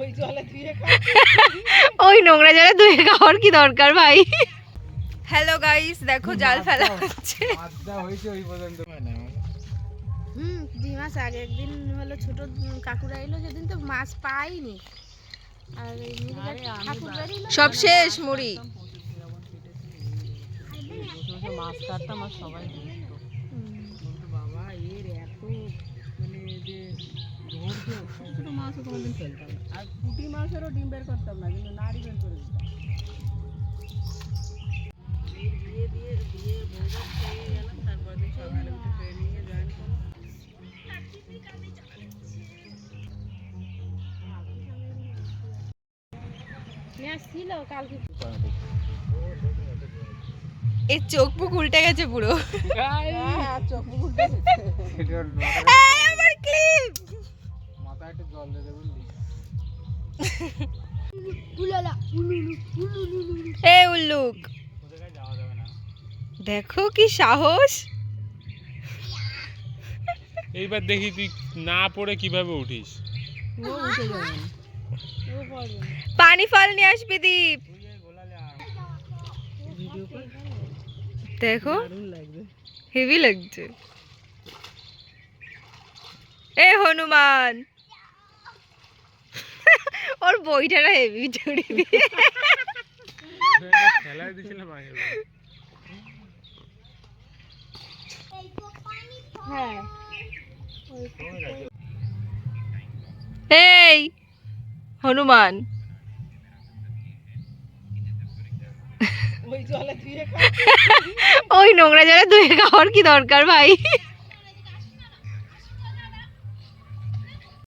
ওই জলে ধুয়ে ওই নোংরা জলে ধুয়ে খাওয়ার কি দরকার ভাই? হ্যালো গাইস দেখো জাল ফেলা হচ্ছে। আড্ডা হয়েছে ওই পর্যন্ত। মানে হুম দুই মাস আগে একদিন হলো ছোট কাকুরা এলো যেদিন তো মাছ পাইনি। আর। সব শেষ মুড়ি। মাছ কাটতাম আর সবাই বাবা এর এত মাছও কোনোদিন ফেলতাম না আর পুঁটি মাছেরও ডিম বের করতাম না কিন্তু নাড়ি বের করে দিতাম এর চোখ মুখ উল্টে গেছে পুরো। হ্যাঁ চোখ উল্টে এই আমার ক্লিপ মাথায় একটু জল দেবে এ উল্লুক দেখো কি সাহস। এইবার দেখি তুই না পড়ে কীভাবে উঠিস। পানি ফল নিয়ে আসবি দীপ। দেখো। হেভি লাগছে। এ হনুমান। বইটারা হেভি চুরি দিয়ে। খেলায় দিয়েছিলাম আগে হ্যাঁ। এই হনুমান। ওই ওই নোংরা জলে ধুয়ে খাওয়ার কি দরকার ভাই?